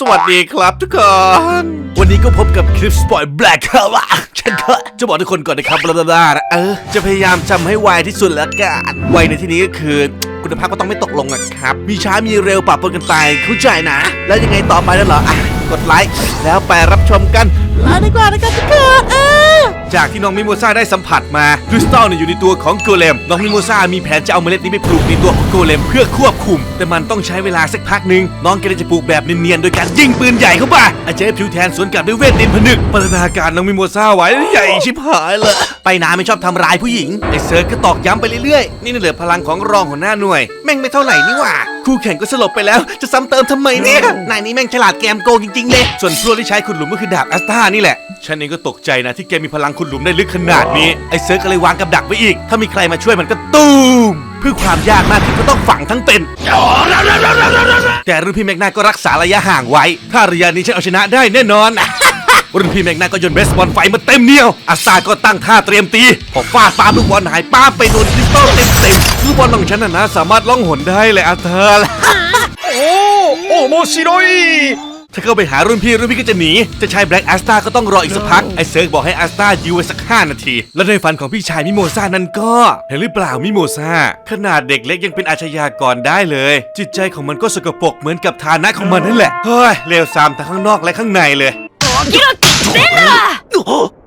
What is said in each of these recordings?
สวัสดีครับทุกคน วันนี้ก็พบกับคลิปสปอยแบล็คครับว่าฉันก็จะบอกทุกคนก่อนนะครับบลาบลานะเออ จะพยายามจำให้ไวที่สุดแล้วกันไวในที่นี้ก็คือคุณภาพก็ต้องไม่ตกลงนะครับ มีช้ามีเร็วปะปนกันไปเข้าใจนะ แล้วยังไงต่อไปแล้วเหรออะกดไลค์แล้วไปรับชมกันลาดีกว่านะครับทุกคนเออ จากที่น้องมิโมซาได้สัมผัสมาคริสตัลเนี่ยอยู่ในตัวของโกเลม น้องมิโมซามีแผนจะเอาเมล็ดนี้ไปปลูกในตัวของโกเลมเพื่อควบคุม แต่มันต้องใช้เวลาสักพักหนึ่งน้องก็เลยจะปลูกแบบเนียนๆโดยการยิงปืนใหญ่เข้าไปอาจจะผิวแทนสวนกลับด้วยเวทดินผนึกพัฒนาการน้องมิโมซาไว้ใหญ่ชิบหายเลยไปนาไม่ชอบทำร้ายผู้หญิงไอ้เซิร์ชก็ตอกย้ำไปเรื่อยๆนี่เหลือพลังของรองหัวหน้าหน่วย แม่งไม่เท่าไหร่นี่หว่าคู่แข่งก็สลบไปแล้วจะซ้ำเติมทำไมเนี่ยนายนี้แม่งฉลาดแกมโกงจริงๆเลยส่วนพวกที่ใช้ขุดหลุมก็คือดาบอัสตานี่แหละ ฉันเองก็ตกใจนะที่แกมีพลังคุณหลุมได้ลึกขนาดนี้ ไอ้เซิร์กก็เลยวางกับดักไว้อีก ถ้ามีใครมาช่วยมันก็ตูมเพื่อความยากมากขึ้นก็ต้องฝังทั้งเป็น แต่รุ่นพี่แมกนาก็รักษาระยะห่างไว้ ถ้าระยะนี้ฉันเอาชนะได้แน่นอน รุ่นพี่แมกนาก็ยนเบสบอลไฟมาเต็มเนียว อาซาก็ตั้งท่าเตรียมตี พอฟาดปาลูกบอลหายป้าไปโดนคริสตัลเต็มเต็มๆลูกบอลของฉันนะนะสามารถล่องหนได้เลยอาเธอ โอ้โหโมชิโรย ถ้าเข้าไปหารุ่นพี่รุ่นพี่ก็จะหนี จะใช้แบล็กแอสตาก็ต้องรออีกสักพัก ไอเซิร์กบอกให้แอสตายื้ไว้สักห้านาที แล้วในฝันของพี่ชายมิโมซ่านั้นก็ เห็นหรือเปล่ามิโมซ่าขนาดเด็กเล็กยังเป็นอาชญากรได้เลย จิตใจของมันก็สกปรกเหมือนกับฐานะของมันนั่นแหละเฮ้ยเลวซามทั้งข้างนอกและข้างในเลย กิโรกิ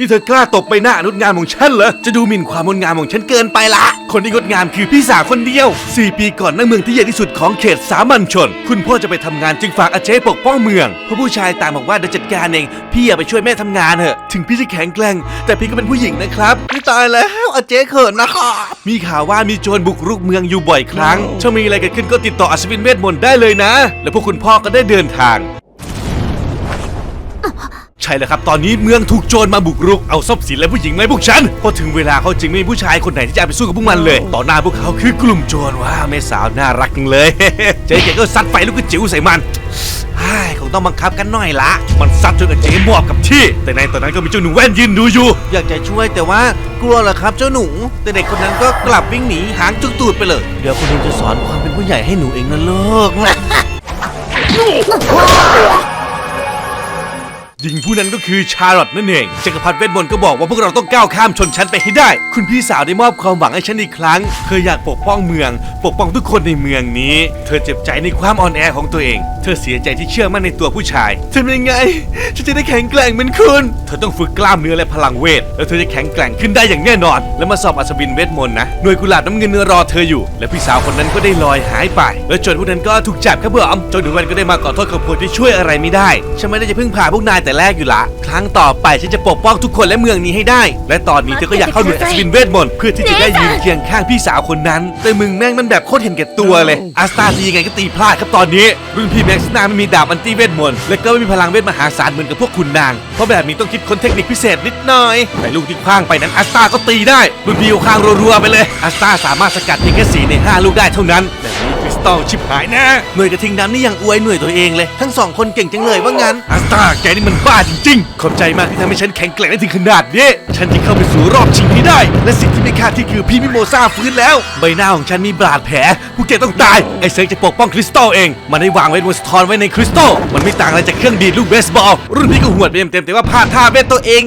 นี่เธอกล้าตบใบหน้าอนุชงามของฉันเหรอ จะดูหมิ่นความงดงามของฉันเกินไปละ คนที่งดงามคือพี่สาวคนเดียว 4 ปีก่อนณเมืองที่ใหญ่ที่สุดของเขตสามัญชน คุณพ่อจะไปทำงานจึงฝากอาเจ๊ปกป้องเมืองเพราะผู้ชายต่างบอกว่าเดี๋ยวจัดการเอง พี่อย่าไปช่วยแม่ทำงานเถอะ ถึงพี่จะแข็งแกร่ง แต่พี่ก็เป็นผู้หญิงนะครับไม่ตายแล้วอาเจ๊เขินนะครับ มีข่าวว่ามีโจรบุกรุกเมืองอยู่บ่อยครั้งถ้ามีอะไรเกิดขึ้นก็ติดต่ออัศวินเวทมนต์ได้เลยนะ แล้วพวกคุณพ่อก็ได้เดินทาง ใช่แล้วครับ ตอนนี้เมืองถูกโจรมาบุกรุก เอาทรัพย์สินและผู้หญิงมาให้พวกฉัน พอถึงเวลาเขาจริงไม่มีผู้ชายคนไหนที่จะไปสู้กับพวกมันเลย ต่อหน้าพวกเขาคือกลุ่มโจรว้าแม่สาวน่ารักจังเลย เจ๊เก๋ก็ซัดไฟลูกกระจิ๋วใส่มันไอ้คงต้องบังคับกันหน่อยละ มันซัดจนกับเจ๊มอบกับที่ แต่ในตอนนั้นก็มีเจ้าหนูแว่นยืนดูอยู่ อยากจะช่วยแต่ว่ากลัวเหรอครับเจ้าหนู แต่เด็กคนนั้นก็กลับวิ่งหนีหางจุกตูดไปเลย เดี๋ยวคุณลุงจะสอนความเป็นผู้ใหญ่ให้หนูเองนะลูก หญิงผู้นั้นก็คือชาร์ลอตนั่นเองจักรพรรดิเวทมนต์ก็บอกว่าพวกเราต้องก้าวข้ามชนชั้นไปให้ได้ คุณพี่สาวได้มอบความหวังให้ฉันอีกครั้ง เธออยากปกป้องเมือง ปกป้องทุกคนในเมืองนี้ เธอเจ็บใจในความอ่อนแอของตัวเอง เธอเสียใจที่เชื่อมั่นในตัวผู้ชายทำยังไงฉันจะได้แข็งแกร่งเหมือนคุณ เธอต้องฝึกกล้ามเนื้อและพลังเวท แล้วเธอจะแข็งแกร่งขึ้นได้อย่างแน่นอน แล้วมาสอบอัศวินเวทมนต์นะ หน่วยกุหลาบน้ำเงินรอเธออยู่ และพี่สาวคนนั้นก็ได้ลอยหายไป แล้วโจนพวกนั้นก็ถูกจับครับผมจนถึงวันก็ได้มาขอโทษขอโพยที่ช่วยอะไรไม่ได้ ฉันไม่ได้จะพึ่งพาพวกนายแต่แรกอยู่ละ ครั้งต่อไปฉันจะปกป้องทุกคนและเมืองนี้ให้ได้ และตอนนี้เธอก็อยากเข้าหน่วยอัศวินเวทมนต์เพื่อที่จะได้ยืนเคียงข้างพี่สาวคนนั้น แต่มึงแม่งมันแบบโคตรเห็นแก่ตัวเลยอาสตาตียังไงก็ตีพลาดครับตอนนี้ รุ่นพี่แม็กซ์นาไม่มีดาบอันตี้เวทมนต์และก็ไม่มีพลังเวทมหาศาลเหมือนกับพวกคุณนาง เพราะแบบนี้ต้องคิดค้นเทคนิคพิเศษนิดหน่อยแต่ลูกที่คว้างไปนั้นอาสตาก็ตีได้รุ่นพี่ก็คว้างรัวๆไปเลยอาสตาสามารถสกัดเพียงแค่สี่ในห้าลูกได้เท่านั้นแบบนี้ คริสตัลชิบหายแนะหน่วยกระทิงดำนี่ยังอวยหน่วยตัวเองเลย ทั้งสองคนเก่งจังเลยว่างั้นอาสตาแกนี่มันบ้าจริงๆ ขอบใจมากที่ทำให้ฉันแข็งแกร่งได้ถึงขนาดนี้ฉันที่เข้าไปสู่รอบชิงนี้ได้ และสิ่งที่ไม่คาดที่คือพี่มิโมซาฟื้นแล้ว ใบหน้าของฉันมีบาดแผลพวกแกต้องตายไอ้เซิร์กจะปกป้องคริสตัลเอง มันได้วางไว้บนสะท้อนไว้ในคริสตัลมันไม่ต่างอะไรจากเครื่องดีดลูกเบสบอลรุ่นพี่ก็หวดไปเต็มๆแต่ว่าพลาดท่าเวทตัวเอง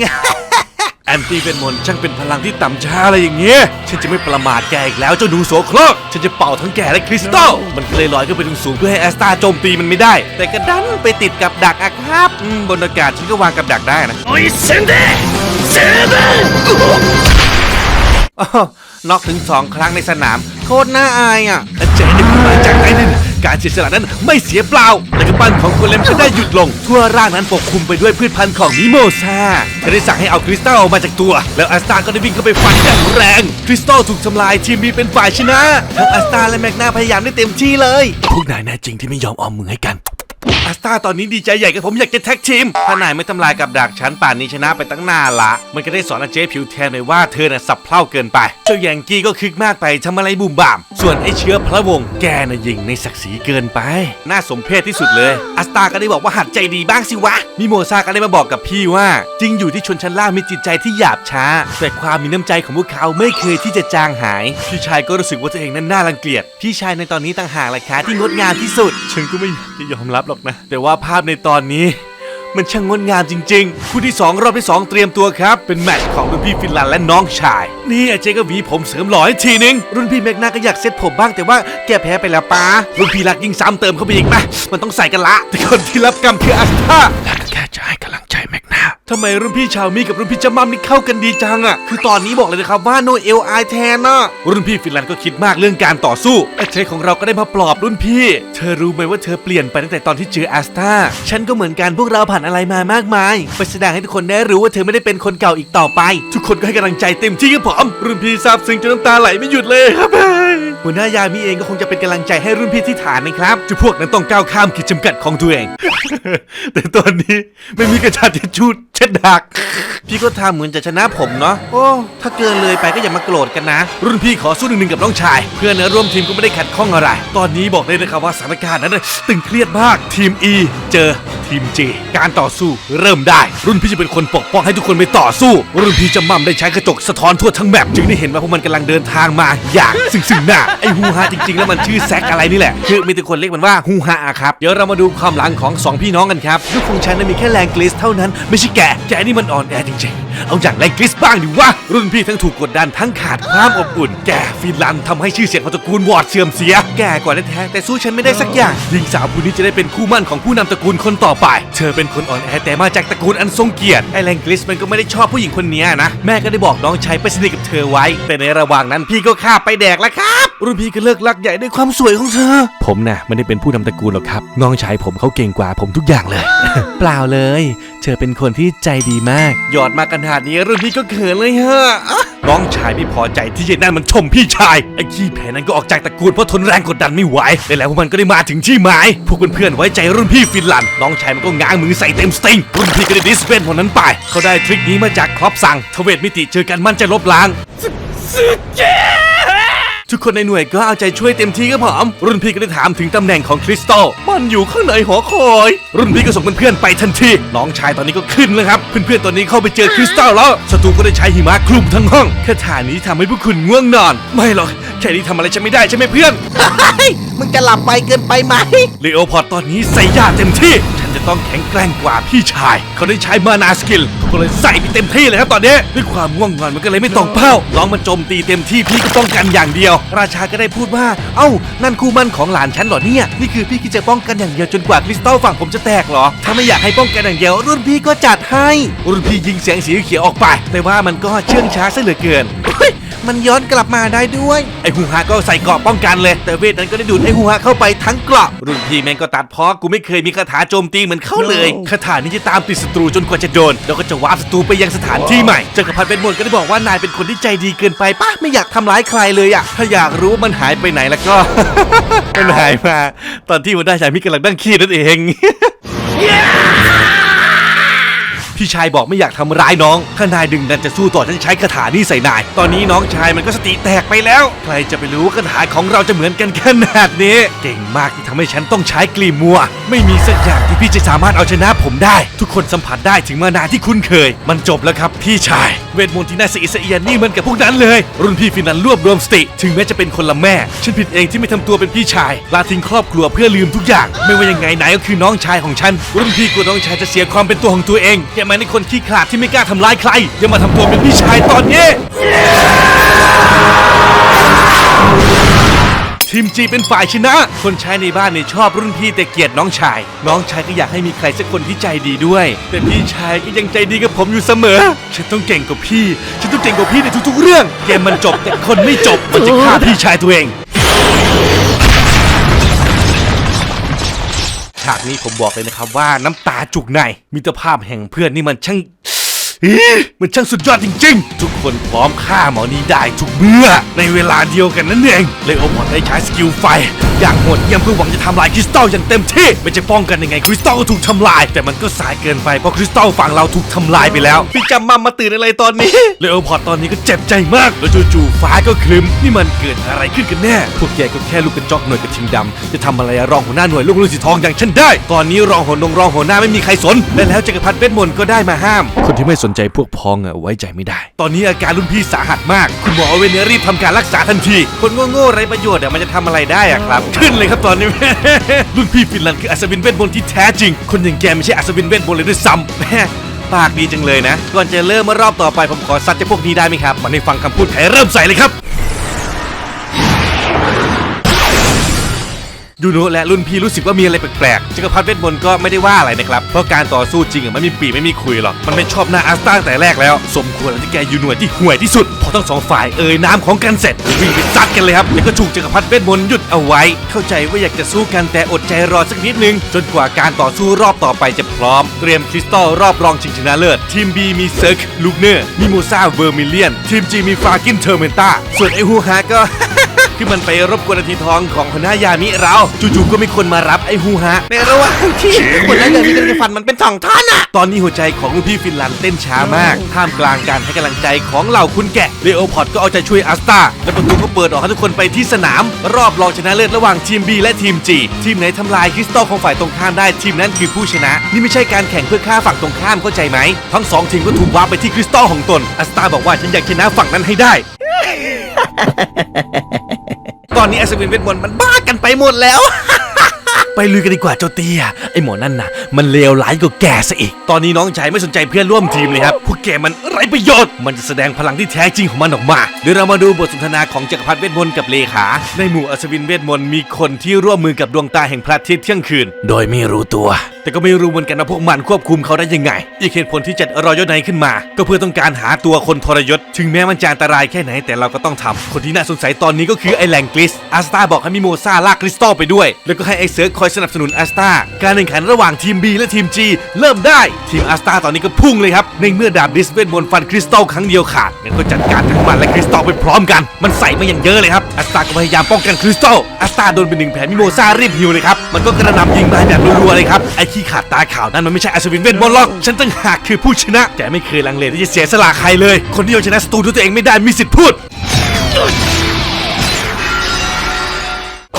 แอนตี้เวนมนช่างเป็นพลังที่ต่ำช้าอะไรอย่างเงี้ย ฉันจะไม่ประมาทแกอีกแล้วเจ้าหนูโสโครก ฉันจะเป่าทั้งแกและคริสตัล มันก็เลยลอยขึ้นไปถึงสูงเพื่อให้แอสตาโจมตีมันไม่ได้ แต่กระดันไปติดกับดักอะครับอืมบนอากาศฉันก็วางกับดักได้นะ โอ้ยเซนเดเซเบนน็อกถึงสองครั้งในสนาม โคตรน่าอายอะเจนนี่มาจากไอริน การเสียสละนั้นไม่เสียเปล่าและกำปั้นของโกเลมก็ได้หยุดลง ทั่วร่างนั้นปกคลุมไปด้วยพืชพันธุ์ของมิโมซาเธอได้สั่งให้เอาคริสตัลออกมาจากตัว แล้วอัสตาก็ได้วิ่งเข้าไปฟันอย่างแรง คริสตัลถูกทำลายทีมบีเป็นฝ่ายชนะทั้งอัสตาและแมกนาพยายามได้เต็มที่เลย พวกนายแน่จริงที่ไม่ยอมออมมือให้กัน อสตาตอนนี้ดีใจใหญ่กับผมอยากจะแท็กทีม ถ้านายไม่ทำลายกับดักฉันป่านนี้ชนะไปตั้งนานละ มันก็ได้สอนอาเจ๊ผิวแทนเลยว่าเธอน่ะสับเพ่าเกินไป เจ้าแยงกี้ก็คึกมากไปทำอะไรบุ่มบ่าม ส่วนไอ้เชื้อพระวงศ์แกน่ะยิงในศักดิ์ศรีเกินไป น่าสมเพชที่สุดเลยอัสตาก็ได้บอกว่าหัดใจดีบ้างสิวะ มิโมซาก็ได้มาบอกกับพี่ว่า จริงอยู่ที่ชนชั้นล่างมีจิตใจที่หยาบช้า แต่ความมีน้ำใจของพวกเขาไม่เคยที่จะจางหาย พี่ชายก็รู้สึกว่าตัวเองนั้นน่ารังเกียจ พี่ชายในตอนนี้ต่างหากแหละคะที่งดงามที่สุด ฉันก็ไม่อยากจะยอมรับหรอกนะ แต่ว่าภาพในตอนนี้ มันช่างงดงามจริงๆ คู่ที่ 2 รอบที่ 2 เตรียมตัวครับ เป็นแมตช์ของรุ่นพี่ฟินแลนด์และน้องชาย นี่อาเจก็หวีผมเสริมหล่อให้ทีนึง รุ่นพี่แมกนาก็อยากเซ็ตผมบ้างแต่ว่าแกแพ้ไปแล้วป้ารุ่นพี่รักยิ่งซ้ำเติมเข้าไปอีกนะมันต้องใส่กันละ แต่คนที่รับกรรมคืออัสตาและก็แค่จะให้กำลัง แมกนาทำไมรุ่นพี่ชาวมีกับรุ่นพี่จามัมนี่เข้ากันดีจังอะคือตอนนี้บอกเลยนะครับว่าโนเอลไอแทนนะรุ่นพี่ฟินแลนด์ก็คิดมากเรื่องการต่อสู้อาเจของเราก็ได้มาปลอบรุ่นพี่ เธอรู้ไหมว่าเธอเปลี่ยนไปตั้งแต่ตอนที่เจออัสตาฉันก็เหมือนกันพวกเราผ่านอะไรมามากมายไปแสดงให้ทุกคนได้รู้ว่าเธอไม่ได้เป็นคนเก่าอีกต่อไป ทุกคนก็ให้กำลังใจเต็มที่ครับผมรุ่นพี่ซาบซึ้งจนน้ำตาไหลไม่หยุดเลยครับ หัวหน้ายามีเองก็คงจะเป็นกำลังใจให้รุ่นพี่ที่ฐานนะครับจะพวกนั้นต้องก้าวข้ามขีดจำกัดของตัวเอง แต่ตอนนี้ไม่มีกระชาษทิชุด เช็ดดัก พี่ก็ทำเหมือนจะชนะผมเนาะโอ้ถ้าเกินเลยไปก็อย่ามาโกรธกันนะ รุ่นพี่ขอสู้หนึ่งหนึ่งกับน้องชาย เพื่อนเนื้อร่วมทีมก็ไม่ได้ขัดข้องอะไร ตอนนี้บอกเลยนะครับว่าสถานการณ์นั้นนะตึงเครียดมากทีม E เจอทีม J การต่อสู้เริ่มได้ รุ่นพี่จะเป็นคนปกป้องให้ทุกคนไปต่อสู้ รุ่นพี่จะมั่มได้ใช้กระจกสะท้อนทั่วทั้งแมปจึงได้เห็นว่าพวกมันกำลังเดินทางมาอย่างซึ่งซึ่งหน้าไอฮูฮาจริงๆ แล้วมันชื่อแซกอะไรนี่แหละคือมีแต่คนเรียกมันว่าฮูฮาอะครับเดี๋ยวเรามาดูความหลังของสองพี่น้องกันครับลูกของฉันนั้นมีแค่แรงกลิสเท่านั้นไม่ใช่แกแกนี่มันอ่อนแอจริงๆ เอาอย่างแรงกลิสบ้างดิวะ รุ่นพี่ทั้งถูกกดดันทั้งขาดความอบอุ่น แกฟินแลันด์ทำให้ชื่อเสียงของตระกูลวอร์ดเสื่อมเสีย แกกว่าแท้ๆแต่สู้ฉันไม่ได้สักอย่างหญิงสาวผู้นี้จะได้เป็นคู่หมั่นของผู้นำตระกูลคนต่อไป เธอเป็นคนอ่อนแอแต่มาจากตระกูลอันทรงเกียรติไอแรงกลิสมันก็ไม่ได้ชอบผู้หญิงคนนี้นะ แม่ก็ได้บอกน้องชายไปสนิทกับเธอไว้ แต่ในระหว่างนั้นพี่ก็ฆ่าไปแดกแล้วครับ รุ่นพี่ก็เลิกรักใหญ่ด้วยความสวยของเธอ ผมน่ะไม่ได้เป็นผู้นำตระกูลหรอกครับน้องชายผมเขาเก่งกว่าผมทุกอย่างเลย เปล่าเลย เธอเป็นคนที่ใจดีมาก หยอดมาขนาดนี้รุ่นพี่ก็เขินเลยฮะน้องชายไม่พอใจที่ยายนั่นมันชมพี่ชายไอ้ขี้แผลนั้นก็ออกจากตระกูลเพราะทนแรงกดดันไม่ไหวและแล้วมันก็ได้มาถึงที่หมายพวกเพื่อนๆไว้ใจรุ่นพี่ฟินแลันด์น้องชายมันก็ง้างมือใส่เต็มสติงรุ่นพี่ก็ได้ดิสเวนคนนั้นไป เขาได้ทริคนี้มาจากครอปสั่งทเวทมิติเจอกันมันจะลบล้างสุดเก๊ ทุกคนในหน่วยก็เอาใจช่วยเต็มที่ครับผม รุ่นพี่ก็ได้ถามถึงตำแหน่งของคริสตัลมันอยู่ข้างในหอคอย รุ่นพี่ก็ส่งเพื่อนๆไปทันที น้องชายตอนนี้ก็ขึ้นแล้วครับ เพื่อนๆตอนนี้เข้าไปเจอคริสตัลแล้วศัตรูก็ได้ใช้หิมะคลุมทั้งห้องคาถานี้ทำให้พวกคุณง่วงนอน ไม่หรอกแค่นี้ทำอะไรฉันไม่ได้ใช่ไหมเพื่อนมึงจะหลับไปเกินไปไหม เลโอพอร์ตตอนนี้ใส่ยาเต็มที่ฉัน จะต้องแข็งแกร่งกว่าพี่ชาย เขาได้ใช้มานาสกิลก็เลยใส่ไปเต็มที่เลยครับตอนนี้ ด้วยความง่วงนอนมันก็เลยไม่ตรงเป้าน้องมันโจมตีเต็มที่พี่ก็ป้องกันอย่างเดียว ราชาก็ได้พูดว่า เอ้า นั่นคู่มั่นของหลานฉันเหรอเนี่ย นี่คือพี่คิดจะป้องกันอย่างเดียวจนกว่าคริสตัลฝั่งผมจะแตกเหรอ ถ้าไม่อยากให้ป้องกันอย่างเดียว รุ่นพี่ก็จัดให้ รุ่นพี่ยิงแสงสีเขียวออกไป แต่ว่ามันก็เชื่องช้าซะเหลือเกินเฮ้ย มันย้อนกลับมาได้ด้วย ไอฮูฮาก็ใส่เกราะป้องกันเลย แต่เวทนั้นก็ได้ดูดไอฮูฮาเข้าไปทั้งเกราะรุ่นพี่แม่งก็ตัดเพราะกูไม่เคยมีคาถาโจมตีเหมือนเขาเลยคาถานี้จะตามติดศัตรูจนกว่าจะโดน แล้วก็จะวาร์ปศัตรูไปยังสถานที่ใหม่จักรพรรดิเป็นมนต์ก็ได้บอกว่านายเป็นคนที่ใจดีเกินไปป้าไม่อยากทำร้ายใครเลยอะถ้าอยากรู้ว่ามันหายไปไหนแล้วก็ มันหายมา ตอนที่มันได้ชายมิกำลังนั่งขี้นั่นเอง พี่ชายบอกไม่อยากทำร้ายน้อง ถ้านายดึงดันจะสู้ต่อฉันใช้คาถานี้ใส่นาย ตอนนี้น้องชายมันก็สติแตกไปแล้ว ใครจะไปรู้คาถาของเราจะเหมือนกันขนาดนี้ เก่งมากที่ทำให้ฉันต้องใช้กลีมัว ไม่มีสักอย่างที่พี่จะสามารถเอาชนะผมได้ ทุกคนสัมผัสได้ถึงมานาที่คุ้นเคย มันจบแล้วครับพี่ชายเวทมนต์ที่น่าสะอิดสะเอียนนี่เหมือนกับพวกนั้นเลย รุ่นพี่ฟินันรวบรวมสติ ถึงแม้จะเป็นคนละแม่ ฉันผิดเองที่ไม่ทำตัวเป็นพี่ชายลาทิ้งครอบครัวเพื่อลืมทุกอย่าง ไม่ว่ายังไงนายก็คือน้องชายของฉัน รุ่นพี่กลัวน้องชายจะเสียความเป็นตัวของตัวเองแกมาในคนขี้ขลาดที่ไม่กล้าทำร้ายใครอย่ามาทำตัวเป็นพี่ชายตอนนี้ ทีมจีเป็นฝ่ายชนะ คนใช้ในบ้านเนี่ยชอบรุ่นพี่แต่เกลียดน้องชาย น้องชายก็อยากให้มีใครสักคนที่ใจดีด้วย แต่พี่ชายก็ยังใจดีกับผมอยู่เสมอ ฉันต้องเก่งกว่าพี่ ฉันต้องเก่งกว่าพี่ในทุก ๆ เรื่อง เกมมันจบแต่คนไม่จบ มันจะฆ่าพี่ชายตัวเอง ฉากนี้ผมบอกเลยนะครับว่าน้ำตาจุกในมิตรภาพแห่งเพื่อนนี่มันช่าง อ๊ะมันช่างสุดยอดจริงๆ ทุกคนพร้อมฆ่าหมอนี้ได้ทุกเมื่อ ในเวลาเดียวกันนั่นเองเลโอพอร์ตได้ใช้สกิลไฟ อย่างโหดเยี่ยมเพื่อหวังจะทำลายคริสตัลอย่างเต็มที่ไม่จะป้องกันยังไงคริสตัลก็ถูกทำลาย แต่มันก็สายเกินไปเพราะคริสตัลฝั่งเราถูกทำลายไปแล้วพี่จำมัมมาตื่นอะไรตอนนี้เลโอพอร์ตตอนนี้ก็เจ็บใจมากแล้วจู่ๆฟ้าก็คลึมนี่มันเกิดอะไรขึ้นกันแน่พวกแกก็แค่ลูกกระจอกหน่วยกระทิงดำจะทำอะไรอะรองหัวหน้าหน่วยลูกลูกสีทองอย่างฉันได้ ตอนนี้รองหัวนงรองหัวหน้าไม่มีใครสนและแล้วจักรพรรดิเวทมนต์ก็ได้มาห้าม คนที่ไม่สนใจพวกพ้องอะไว้ใจไม่ได้ ตอนนี้อาการรุ่นพี่สาหัสมาก คุณหมอเวเนรีบทำการรักษาทันที คนโง่ๆไร้ประโยชน์อะมันจะทำอะไรได้อะครับ ขึ้นเลยครับตอนนี้ รุ่นพี่ฟินแลนด์คืออัศวินเวทมนต์ที่แท้จริง คนอย่างแกไม่ใช่อัศวินเวทมนต์เลยด้วยซ้ำแม่ปากดีจังเลยนะ ก่อนจะเริ่มรอบต่อไปผมขอซัดเจ้าพวกนี้ได้ไหมครับมาในฟังคำพูดแท้เริ่มใส่เลยครับ ยูโนะและรุ่นพี่รู้สึกว่ามีอะไรแปลกๆจักรพรรดิเวทมนต์ก็ไม่ได้ว่าอะไรนะครับ เพราะการต่อสู้จริงอะไมันมีปีไม่มีคุยหรอก มันไม่ชอบหน้าอัสตาตั้งแต่แรกแล้ว สมควรแล้วที่แกยูหน่วยที่ห่วยที่สุด พอทั้งสองฝ่ายเอ่ยน้ำของกันเสร็จวิ่งไปซัดกันเลยครับแล้วก็ถูกจักรพรรดิเวทมนต์หยุดเอาไว้ เข้าใจว่าอยากจะสู้กันแต่อดใจรอสักนิดนึง จนกว่าการต่อสู้รอบต่อไปจะพร้อม เตรียมคริสตัลรอบรองชิงชนะเลิศ ทีม B มีเซิร์กลูกเนอร์มิโมซาเวอร์มิเลียน ทีม G มีฟากินเทอร์เมนตาส่วนไอฮูฮาก็ ที่มันไปรบกวนนาทีทองของหัวหน้ายามิเรา จู่ๆก็มีคนมารับไอ้ฮูฮะ ในระหว่างที่คนนั้นอย่างนี้กำลังจะฟันมันเป็นสองท่อนอะตอนนี้หัวใจของลูกพี่ฟินแลนด์เต้นช้ามาก ท่ามกลางการให้กำลังใจของเหล่าคุณแกะเลโอพอดก็เอาใจช่วยอัสตาและประตูก็เปิดออกให้ทุกคนไปที่สนาม รอบรองชนะเลิศระหว่างทีม B และทีม G ทีมไหนทำลายคริสตัลของฝ่ายตรงข้ามได้ทีมนั้นคือผู้ชนะ นี่ไม่ใช่การแข่งเพื่อฆ่าฝั่งตรงข้ามเข้าใจไหมทั้งสองทีมก็ถูกว้าร์ปไปที่คริสตัลของตนอัสตาบอกว่าฉันอยากชนะฝั่งนั้นให้ได้ ตอนนี้อัศวินเวทมนต์มันบ้ากันไปหมดแล้ว ไปลุยกันดีกว่าเจ้าเตี้ยไอหมอนั่นน่ะ มันเลวร้ายกว่าแกซะอีก ตอนนี้น้องชายไม่สนใจเพื่อนร่วมทีมเลยครับพวกแกมันไร้ประโยชน์ มันจะแสดงพลังที่แท้จริงของมันออกมา เดี๋ยวเรามาดูบทสนทนาของจักรพรรดิเวทมนต์กับเลขา ในหมู่อัศวินเวทมนต์มีคนที่ร่วมมือกับดวงตาแห่งพระอาทิตย์เที่ยงคืน โดยไม่รู้ตัว แต่ก็ไม่รู้เหมือนกันว่าพวกมันควบคุมเขาได้ยังไง อีกเหตุผลที่จัดรอยยศในขึ้นมา ก็เพื่อต้องการหาตัวคนทรยศ ถึงแม้มันจะอันตรายแค่ไหนแต่เราก็ต้องทำคนที่น่าสงสัยตอนนี้ก็คือไอแลงกลิสอาสตาบอกให้มิโมซาลากคริสตัลไปด้วย แล้วก็ให้ไอเซิร์กคอยสนับสนุนอาสตาการแข่งขันระหว่างทีม B และทีม G เริ่มได้ ทีมอาสตาตอนนี้ก็พุ่งเลยครับ ในเมื่อดาบดิสเวนบนฟันคริสตัลครั้งเดียวขาดงั้นก็จัดการทั้งมันและคริสตัลไปพร้อมกัน มันใส่มาอย่างเยอะเลยครับอาสตาก็พยายามป้องกันคริสตัลอาสตาโดนไปหนึ่งแผลมิโมซารีบฮิวเลยครับมันก็กระนำยิงมาแบบรัวๆเลยครับไอขี้ขาดตาขาวนั่นมันไม่ใช่อัศวินเวทมนต์หรอก ฉันตั้งหากคือผู้ชนะแต่ไม่เคยลังเลที่จะเสียสละใครเลย คนที่เอาชนะศัตรูด้วยตัวเองไม่ได้มีสิทธิ์พูด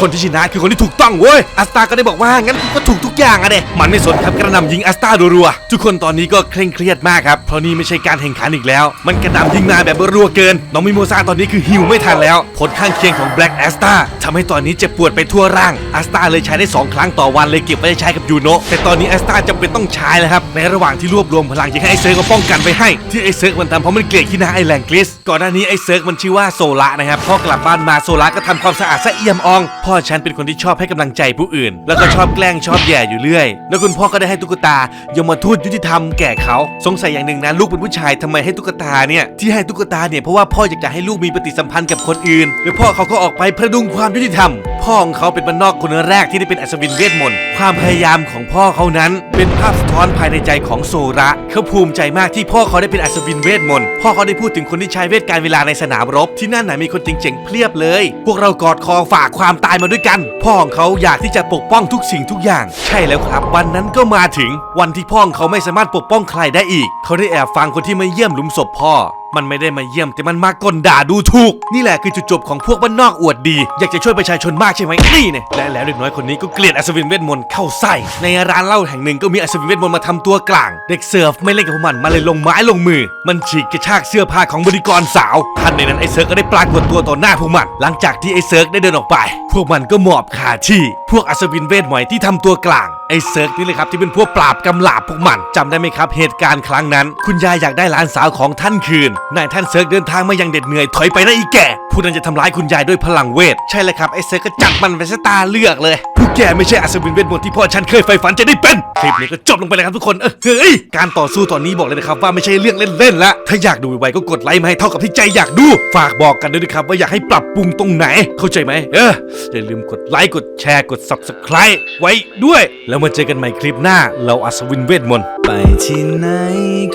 คนที่ชนะคือคนที่ถูกต้องเว้ยอัสตาก็ได้บอกว่างั้นกูก็ถูกทุกอย่างอะเดมันไม่สนครับกระหน่ำยิงอัสตารัวๆทุกคนตอนนี้ก็เคร่งเครียดมากครับเพราะนี่ไม่ใช่การแข่งขันอีกแล้ว มันกระหน่ำยิงมาแบบรัวเกิน น้องมิโมซาตอนนี้คือฮิวไม่ทันแล้ว ผลข้างเคียงของแบล็กแอสตาทำให้ตอนนี้เจ็บปวดไปทั่วร่างอัสตาเลยใช้ได้สองครั้งต่อวันเลยเก็บไว้ใช้กับยูโนะแต่ตอนนี้อัสตาจำเป็นต้องใช้แล้วครับในระหว่างที่รวบรวมพลังจะให้ไอเซิร์กมาป้องกันไปให้ ที่ไอเซิร์กมันทำเพราะมันเกลียดขี้นาไอแลงกลิสก่อนหน้านี้ไอเซิร์กมันชื่อว่าโซละนะครับพอกลับบ้านมาโซละก็ทำความสะอาดซะเอี่ยมอองพอพ่อฉันเป็นคนที่ชอบให้กำลังใจผู้อื่น แล้วก็ชอบแกล้งชอบแย่อยู่เรื่อย แล้วคุณพ่อก็ได้ให้ตุ๊กตายมทูตยุติธรรมแก่เขา สงสัยอย่างหนึ่งนะลูกเป็นผู้ชายทำไมให้ตุ๊กตาเนี่ยที่ให้ตุ๊กตาเนี่ยเพราะว่าพ่ออยากจะให้ลูกมีปฏิสัมพันธ์กับคนอื่น แล้วพ่อเขาก็ออกไปประดุงความยุติธรรม พ่อของเขาเป็นบ้านนอกคนแรกที่ได้เป็นอัศวินเวทมนต์ความพยายามของพ่อเขานั้น เป็นภาพสะท้อนภายในใจของโซระเขาภูมิใจมากที่พ่อเขาได้เป็นอัศวินเวทมนต์พ่อเขาได้พูดถึงคนที่ใช้เวทการเวลาในสนามรบ ที่นั่นน่ะมีคนเจ๋งๆเพียบเลย พวกเรากอดคอฝ่าความตายมาด้วยกัน พ่อของเขาอยากที่จะปกป้องทุกสิ่งทุกอย่าง ใช่แล้วครับ วันนั้นก็มาถึงวันที่พ่อของเขาไม่สามารถปกป้องใครได้อีก เขาได้แอบฟังคนที่มาเยี่ยมหลุมศพพ่อ มันไม่ได้มาเยี่ยมแต่มันมากลด่าดูถูก นี่แหละคือจุดจบของพวกบ้านนอกอวดดี อยากจะช่วยประชาชนมากใช่ไหมนี่เนี่ยและแล้วเด็กน้อยคนนี้ก็เกลียดอัศวินเวทมนต์เข้าไส้ในร้านเหล้าแห่งหนึ่งก็มีอัศวินเวทมนต์มาทำตัวกลาง เด็กเสิร์ฟไม่เล่นกับพวกมันมาเลยลงไม้ลงมือ มันฉีกกระชากเสื้อผ้าของบริกรสาวทันในนั้นไอ้เซิร์กก็ได้ปรากฏตัวต่อหน้าพวกมัน หลังจากที่ไอ้เซิร์กได้เดินออกไป พวกมันก็หมอบคาที่ พวกอัศวินเวทมนต์ที่ทำตัวกลาง ไอ้เซิร์กนี่เลยครับที่เป็นพวกปราบกำลาบพวกมันจำได้ไหมครับ เหตุการณ์ครั้งนั้น คุณยายอยากได้หลานสาวของท่านคืนนายท่านเซิร์กเดินทางมายังเด็ดเหนื่อยถอยไปนะอีแก่ผู้นั้นจะทำร้ายคุณยายด้วยพลังเวท ใช่เลยครับไอเซิร์ก็จัดมันเป็นสตาเลือกเลย ผู้แกไม่ใช่อัศวินเวทมนต์ที่พ่อฉันเคยใฝ่ฝันจะได้เป็น คลิปนี้ก็จบลงไปแล้วครับทุกคนเออเฮ้ย การต่อสู้ตอนนี้บอกเลยนะครับว่าไม่ใช่เรื่องเล่นๆละถ้าอยากดูไวๆก็กดไลค์มาให้เท่ากับที่ใจอยากดู ฝากบอกกันด้วยนะครับว่าอยากให้ปรับปรุงตรงไหน เข้าใจไหมเอออย่าลืมกดไลค์กดแชร์กด subscribe ไว้ด้วย แล้วมาเจอกันใหม่คลิปหน้า เราอัศวินเวทมนต์ไปที่ไหน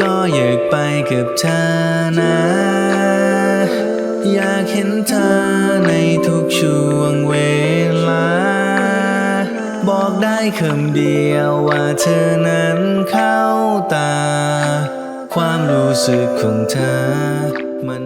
ก็อยากไปกับเธอนะ อยากเห็นเธอในทุกช่วงเวลา บอกได้คำเดียวว่าเธอนั้นเข้าตา ความรู้สึกของเธอมัน